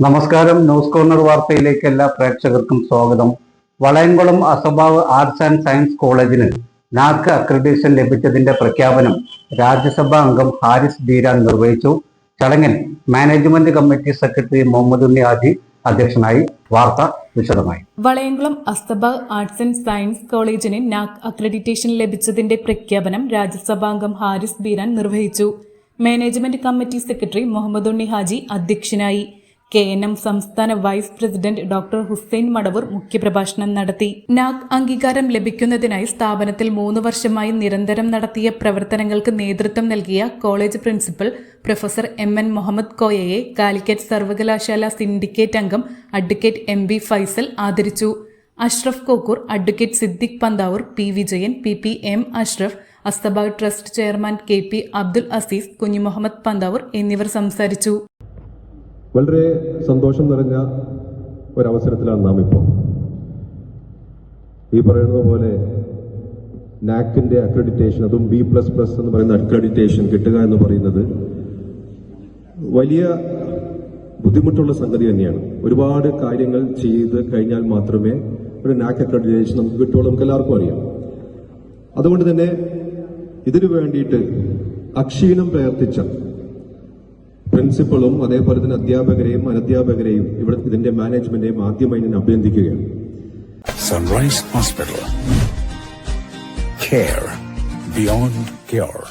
നമസ്കാരം. News corner വാർത്തയിലേക്ക് എല്ലാ പ്രേക്ഷകർക്കും സ്വാഗതം. Valayamkulam Assabah arts and science കോളേജിന് നാക്ക് അക്രഡിറ്റേഷൻ ലഭിച്ചതിന്റെ പ്രഖ്യാപനം രാജ്യസഭാ അംഗം ഹാരിസ് ബീരാൻ നിർവഹിച്ചു. ചടങ്ങിൽ management committee secretary Muhammad Unni അധ്യക്ഷനായി. വാർത്ത വിശദമായി. Valayamkulam Assabah arts and science കോളേജിന് നാക് അക്രഡിറ്റേഷൻ ലഭിച്ചതിന്റെ പ്രഖ്യാപനം രാജ്യസഭാംഗം ഹാരിസ് ബീരാൻ നിർവഹിച്ചു. Management committee secretary Muhammad Unni Haji അധ്യക്ഷനായി. കെ എൻ എം സംസ്ഥാന vice president doctor Hussain Madavoor മുഖ്യപ്രഭാഷണം നടത്തി. നാക് അംഗീകാരം ലഭിക്കുന്നതിനായി സ്ഥാപനത്തിൽ മൂന്ന് വർഷമായി നിരന്തരം നടത്തിയ പ്രവർത്തനങ്ങൾക്ക് നേതൃത്വം നൽകിയ college principal professor M N Muhammad കോയയെ Calicut സർവകലാശാല സിൻഡിക്കേറ്റ് അംഗം അഡ്വക്കേറ്റ് എം ബി ഫൈസൽ ആദരിച്ചു. Ashraf Kokkur advocate Siddique Panthavoor P Vijayan P P M Ashraf Assabah trust chairman K P Abdul Aziz Kunhimuhammad Panthavoor എന്നിവർ സംസാരിച്ചു. വളരെ സന്തോഷം നിറഞ്ഞ ഒരവസരത്തിലാണ് നാം ഇപ്പോൾ ഈ പറയുന്നത് പോലെ നാക്കിന്റെ അക്രഡിറ്റേഷൻ അതും ബി പ്ലസ് പ്ലസ് എന്ന് പറയുന്ന അക്രഡിറ്റേഷൻ കിട്ടുക എന്ന് പറയുന്നത് വലിയ ബുദ്ധിമുട്ടുള്ള സംഗതി തന്നെയാണ്. ഒരുപാട് കാര്യങ്ങൾ ചെയ്ത് കഴിഞ്ഞാൽ മാത്രമേ ഒരു നാക്ക് അക്രഡിറ്റേഷൻ നമുക്ക് കിട്ടുള്ളൂ നമുക്ക് എല്ലാവർക്കും അറിയാം. അതുകൊണ്ട് തന്നെ ഇതിനു വേണ്ടിയിട്ട് അക്ഷീണം പ്രയത്നിച്ച പ്രിൻസിപ്പളും അതേപോലെ തന്നെ അധ്യാപകരെയും അനധ്യാപകരെയും ഇവിടെ ഇതിന്റെ മാനേജ്മെന്റിനെയും ആദ്യമായി ഞാൻ അഭിനന്ദിക്കുകയാണ് sunrise hospital care beyond cure.